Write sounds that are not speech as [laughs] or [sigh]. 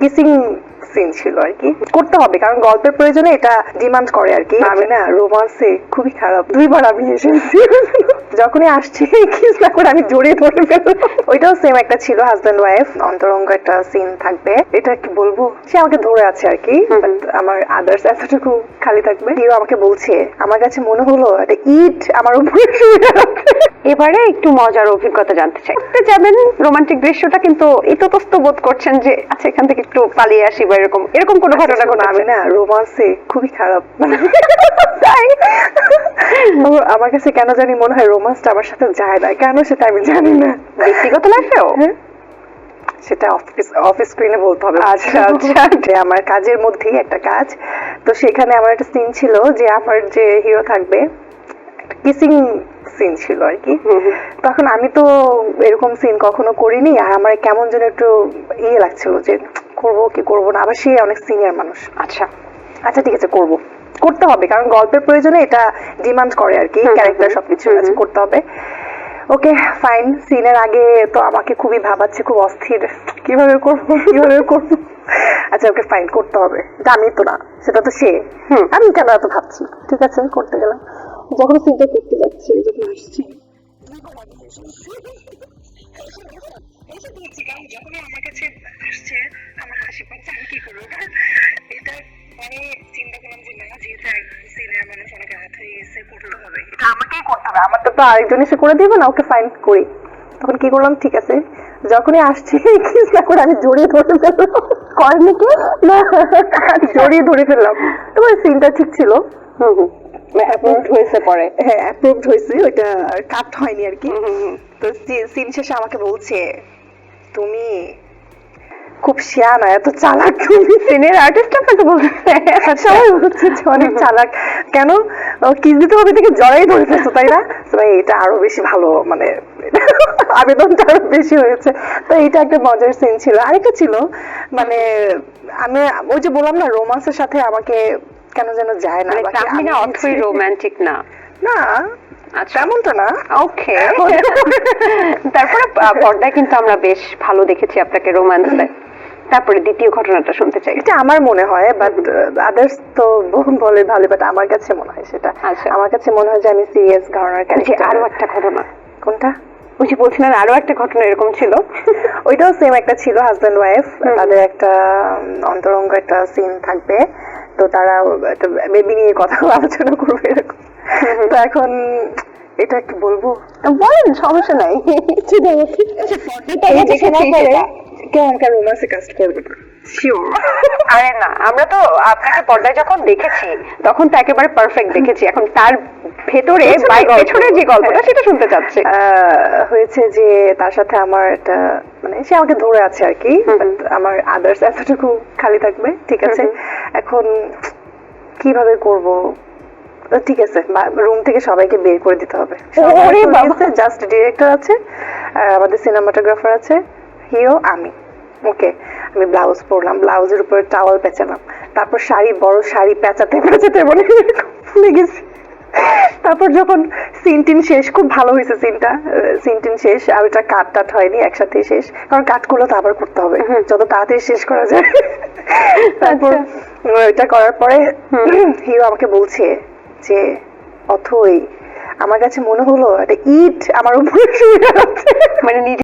Kissing scene ছিল আর কি। করতে হবে কারণ গল্পের প্রয়োজনে এটা ডিমান্ড করে আর কি। আমি না রোমান্সে খুবই খারাপ। দুইবার আমি এসেছি। যখনই আসছি কিস না করে আমি জড়িয়ে ধরে ফেললাম। ওইটাও সেম একটা ছিল হাজব্যান্ড ওয়াইফ অন্তরঙ্গ একটা সিন থাকবে। এটা কি বলব? সে আমাকে ধরে আছে আর কি আমার আদার্স এতটুকু খালি থাকবে। হিরো আমাকে বলছে আমার কাছে মনে হলো একটা ইট আমার উপরে এবারে একটু মজার অভিজ্ঞতা জানতে চাই। যাবেন। রোমান্টিক দৃশ্যটা কিন্তু ইতস্তত বোধ করছেন যে আচ্ছা এখান থেকে একটু পালিয়ে আসি বা এরকম এরকম কোনো ঘটনা শোনো, ঘটনা আমি না রোমান্সে খুবই খারাপ। তাই? আমার- কাছে কেন জানি মনে হয় রোমান্সটা আমার সাথে যায় না। কেন সেটা আমি জানি না। ব্যক্তিগত লাইফেও হ্যাঁ? সেটা অফিস অফিস স্ক্রিনে বলতে হবে। আচ্ছা, আচ্ছা। [laughs] আমার কাজের মধ্যেই একটা কাজ। তো সেখানে আমার একটা সিন ছিল যে আমার যে হিরো থাকবে কিসিং সিন ছিল আর কি। তখন আমি তো এরকম সিন কখনো করিনি। আর আমার কেমন যেন একটু ইয়ে লাগছিল যে করব কি করব না আবার সে অনেক সিনিয়র মানুষ। আচ্ছা আচ্ছা ঠিক আছে করব। করতে হবে কারণ গল্পের প্রয়োজনে এটা ডিমান্ড করে আর কি ক্যারেক্টার সবকিছু আছে করতে হবে। ওকে ফাইন সিনের আগে তো আমাকে খুবই ভাবাচ্ছে খুব অস্থির। কীভাবে করব কীভাবে করব? আচ্ছা ওকে ফাইন করতে হবে। এটা আমি তো না সেটা তো সে। হুম। আমি কেন এত ভাবছি? ঠিক আছে করতে গেলাম। যখন সিনটা করতে যাচ্ছি যখন আসছি। [laughs] যখন আমার কাছে করতে হবে তো আরেকজন এসে করে দিবে না ওকে ফাইন করি। তখন কি করলাম? ঠিক আছে। যখনই আসছে কিস না করে আমি জড়িয়ে ধরে ফেললাম। করেনি কি না জড়িয়ে ধরে ফেললাম। তোমার সিনটা ঠিক ছিল। হুম হুম। অ্যাপ্রুভড হয়েছে পরে। হ্যাঁ অ্যাপ্রুভড হয়েছে। ওইটা কাট হয়নি আর কি। তো সিন শেষে আমাকে বলছে তুমি খুব শিয়ানা এত চালাক তুমি সিনিয়র আর্টিস্ট আপনাকে বলছে সবাই বলছে যে অনেক চালাক। কেন? কিস দিতে হবে থেকে জড়াই ধরে ফেলছো তাই না? তো ভাই এটা আরও বেশি ভালো মানে [laughs] আবেদনটা আরও বেশি হয়েছে। তো এটা একটা মজার সিন ছিল। আরেকটা ছিল মানে আমি ওই যে বললাম না রোমান্সের সাথে আমাকে কেন যেন যায় না মানে আমি- অর্থই রোমান্টিক না। না আচ্ছা। তেমনটা না। ওকে [laughs] তারপরে পর্দায় কিন্তু আমরা বেশ ভালো দেখেছি আপনাকে রোম্যান্সে তারপরে দ্বিতীয় ঘটনাটা শুনতে চাই। এটা আমার মনে হয় বাট আদার্স তো ব- বলে ভালো বাট আমার কাছে মনে হয় সেটা। আচ্ছা। আমার কাছে মনে হয় যে আমি সিরিয়াস ঘটনার ক্যারেক্টার আরও একটা ঘটনা। কোনটা? যে বলছিলেন আরও একটা ঘটনা এরকম ছিল। [laughs] ওইটাও সেম একটা ছিল হাজব্যান্ড ওয়াইফ তাদের একটা অন্তরঙ্গ একটা সিন থাকবে। তো তারা একটা বেবি নিয়ে কথা [laughs] আলোচনা করবে এরকম। তো এখন এটা কি বলব? বলেন সমস্যা নাই। কেউ আমাকে রোমান্সে কাস্ট করবে না? [laughs] আরে না আমরা তো আপনাকে পর্দায় যখন দেখেছি তখন তো একেবারে পারফেক্ট দেখেছি। এখন তার ভেতরে গল্প। যে গল্পটা? সেটা শুনতে চাচ্ছি। হয়েছে যে তার সাথে আমার একটা মানে সে আমাকে ধরে আছে আর কি আমার আদার্স এতটুকু খালি থাকবে ঠিক আছে? এখন কীভাবে করব? ঠিক আছে রুম থেকে সবাইকে বের করে দিতে হবে। জাস্ট ডিরেক্টর আছে আর আমাদের সিনেমাটোগ্রাফার আছে। হিরো আমি। ওকে আমি ব্লাউজ পরলাম ব্লাউজের উপরে টাওয়াল পেঁচালাম। তারপর শাড়ি বড় শাড়ি পেঁচাতে পেঁচাতে মানে ফুলে গেছি। তারপর যখন সিন টিন শেষ খুব ভালো হয়েছে সিনটা সিন টিন শেষ আর ওটা কাট টাট হয়নি একসাথে শেষ। কারণ কাট করলে তো আবার করতে হবে। যত তাড়াতাড়ি শেষ করা যায়। তারপর ওইটা করার পরে [clears throat] হিরো আমাকে বলছে যে অথই আমার কাছে মনে হলো একটা ইট আমার উপরে শুয়ে আছে। মানে